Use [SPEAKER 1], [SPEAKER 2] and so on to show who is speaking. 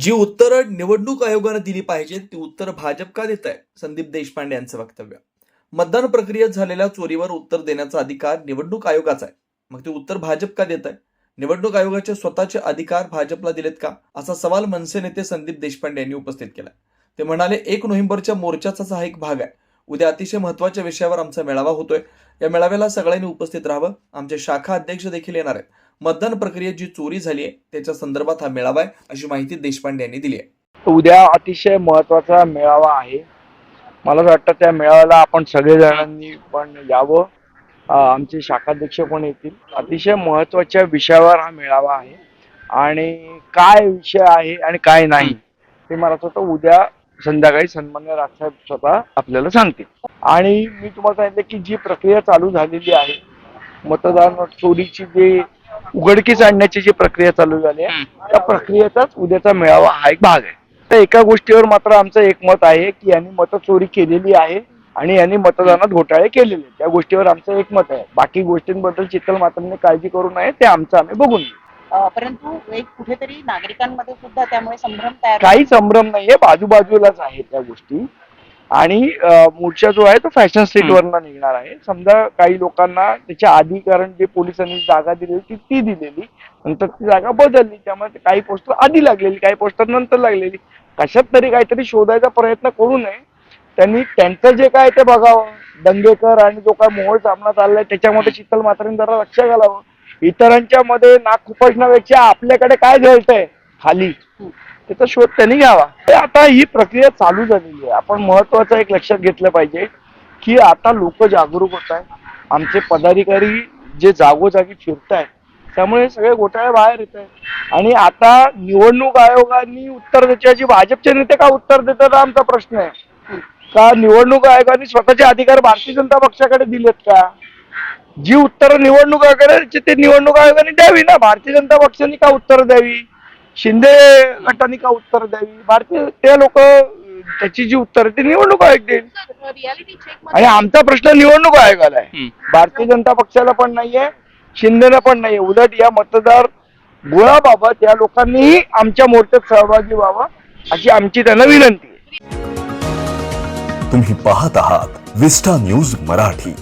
[SPEAKER 1] जी उत्तरं निवडणूक आयोगानं दिली पाहिजेत ती उत्तर भाजप का देत आहे? संदीप देशपांडे यांचं वक्तव्य. मतदान प्रक्रियेत झालेल्या चोरीवर उत्तर देण्याचा अधिकार निवडणूक आयोगाचा आहे. मग ते उत्तर भाजप का देत आहे? निवडणूक आयोगाचे स्वतःचे अधिकार भाजपला दिलेत का? असा सवाल मनसे नेते संदीप देशपांडे यांनी उपस्थित केला ते म्हणाले एक नोव्हेंबरच्या मोर्चाचाच हा एक भाग आहे. उद्या अतिशय महत्त्वाच्या विषयावर आमचा मेळावा होतोय. या मेळाव्याला सगळ्यांनी उपस्थित राहावं. आमचे शाखा अध्यक्ष देखील येणार आहेत. मतदान प्रक्रियेत जी चोरी झाली आहे त्याच्या संदर्भात हा मेळावा आहे अशी माहिती देशपांडे यांनी दिली आहे.
[SPEAKER 2] उद्या अतिशय महत्त्वाचा मेळावा आहे. मला असं वाटतं त्या मेळाव्याला आपण सगळेजणांनी पण यावं. आमचे शाखाध्यक्ष पण येतील. अतिशय महत्त्वाच्या विषयावर हा मेळावा आहे. आणि काय विषय आहे आणि काय नाही ते मला वाटतं उद्या संध्याकाळी सन्मान्य राजसाहेब स्वतः आपल्याला सांगतील. आणि मी तुम्हाला सांगितलं की जी प्रक्रिया चालू झालेली आहे मतदान चोरीची जी उघडकीस आणण्याची जी प्रक्रिया चालू झाली आहे त्या प्रक्रियेचाच उद्याचा मेळावा हा एक भाग आहे. तर एका गोष्टीवर मात्र आमचं एकमत आहे की यांनी मतचोरी केलेली आहे आणि यांनी मतदानात घोटाळे केलेले. त्या गोष्टीवर आमचं एकमत आहे. बाकी गोष्टींबद्दल चित्तल मात्रांनी काळजी करू नये ते आमचं आम्ही बघून
[SPEAKER 3] परंतु एक कुठेतरी नागरिकांमध्ये सुद्धा त्यामुळे संभ्रम तयार
[SPEAKER 2] काही संभ्रम नाहीये बाजूबाजूलाच आहे त्या गोष्टी. आणि मोर्चा जो आहे तो फॅशन स्ट्रीट वरनं निघणार आहे. समजा काही लोकांना त्याच्या आधी कारण जे पोलिसांनी जागा दिलेली ती ती दिलेली. नंतर ती जागा बदलली. त्यामुळे काही पोस्टर आधी लागलेली काही पोस्टर नंतर लागलेली. कशात तरी काहीतरी शोधायचा प्रयत्न करू नये. त्यांनी त्यांचं जे काय ते बघावं. दंगेकर आणि जो काय मोहोळ सामना चाललाय त्याच्यामध्ये शीतल मात्रांनी जरा लक्ष घालावं. इतरांच्या मध्ये नाक खुपसण्यापेक्षा आपल्याकडे काय घडतंय? खाली. त्याचा शोध त्यांनी घ्यावा. ते आता ही प्रक्रिया चालू झालेली आहे. आपण महत्वाचं एक लक्षात घेतलं पाहिजे की आता लोक जागरूक होत आहेत. आमचे पदाधिकारी जे जागोजागी फिरत आहेत त्यामुळे सगळे घोटाळे बाहेर येत आहेत. आणि आता निवडणूक आयोगाने उत्तर द्यायची भाजपचे नेते का उत्तर देतात आमचा प्रश्न आहे. का निवडणूक आयोगाने स्वतःचे अधिकार भारतीय जनता पक्षाकडे दिलेत का? जी उत्तरं निवडणूक आयोगाने ते निवडणूक आयोगाने द्यावी ना भारतीय जनता पक्षाने का उत्तर द्यावी? शिंदे गटाने का उत्तर द्यावी? भारतीय ते लोक त्याची जी उत्तर ती निवडणूक आयोग देईल.
[SPEAKER 3] रियालिटी चेक
[SPEAKER 2] आणि आमचा प्रश्न निवडणूक आयोगाला आहे. भारतीय जनता पक्षाला पण नाहीये शिंदेला पण नाहीये. उलट या मतदार गोळाबाबत या लोकांनीही आमच्या मोर्चात सहभागी व्हावं अशी आमची त्यांना विनंती
[SPEAKER 4] तुम्ही पाहत आहात विस्टा न्यूज मराठी.